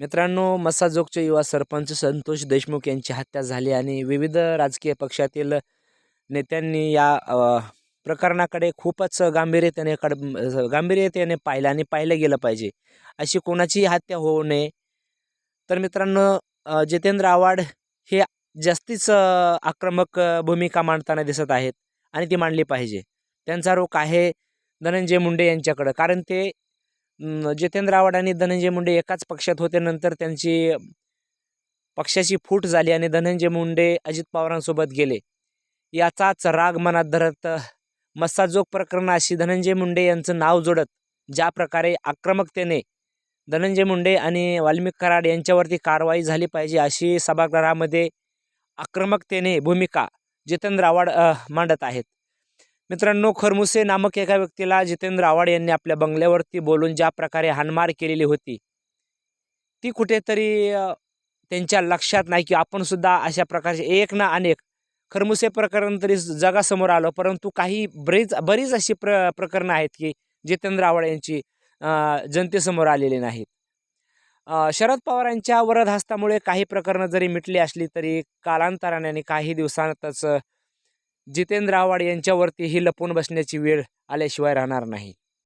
मित्रांनो मसाजोगचे युवा सरपंच संतोष देशमुख यांची हत्या झाली आणि विविध राजकीय पक्षातील नेत्यांनी या प्रकरणाकडे खूपच गांभीर्यतेने कड गांभीर्यतेने पाहिलं आणि पाहिलं गेलं पाहिजे. अशी कोणाचीही हत्या होऊ नये. तर मित्रांनो जितेंद्र आव्हाड हे जास्तीच आक्रमक भूमिका मांडताना दिसत आहेत आणि ती मांडली पाहिजे. त्यांचा रोख आहे धनंजय मुंडे यांच्याकडं. कारण ते जितेंद्र आव्हाड आणि धनंजय मुंडे एकाच पक्षात होते. नंतर त्यांची पक्षाची फूट झाली आणि धनंजय मुंडे अजित पवारांसोबत गेले. याचाच राग मनात धरत मस्साजोग प्रकरणाशी धनंजय मुंडे यांचं नाव जोडत ज्या प्रकारे आक्रमकतेने धनंजय मुंडे आणि वाल्मिक कराड यांच्यावरती कारवाई झाली पाहिजे अशी सभागृहामध्ये आक्रमकतेने भूमिका जितेंद्र आव्हाड मांडत आहेत. मित्रांनो खरमुसे नामक एका व्यक्तीला जितेंद्र आव्हाड यांनी आपल्या बंगल्यावरती बोलून ज्या प्रकारे हाणमार केलेली होती ती कुठेतरी त्यांच्या लक्षात नाही की आपण सुद्धा अशा प्रकारचे एक ना अनेक खरमुसे प्रकरण तरी जगासमोर आलं. परंतु काही बरीच बरीच अशी प्र प्रकरणं आहेत की जितेंद्र आव्हाड यांची जनतेसमोर आलेली नाहीत. शरद पवारांच्या वरदहस्तामुळे काही प्रकरणं जरी मिटली असली तरी कालांतराने आणि काही दिवसांतच जितेंद्र आव्हाड यांच्यावरती ही लपून बसण्याची वेळ आल्याशिवाय राहणार नाही.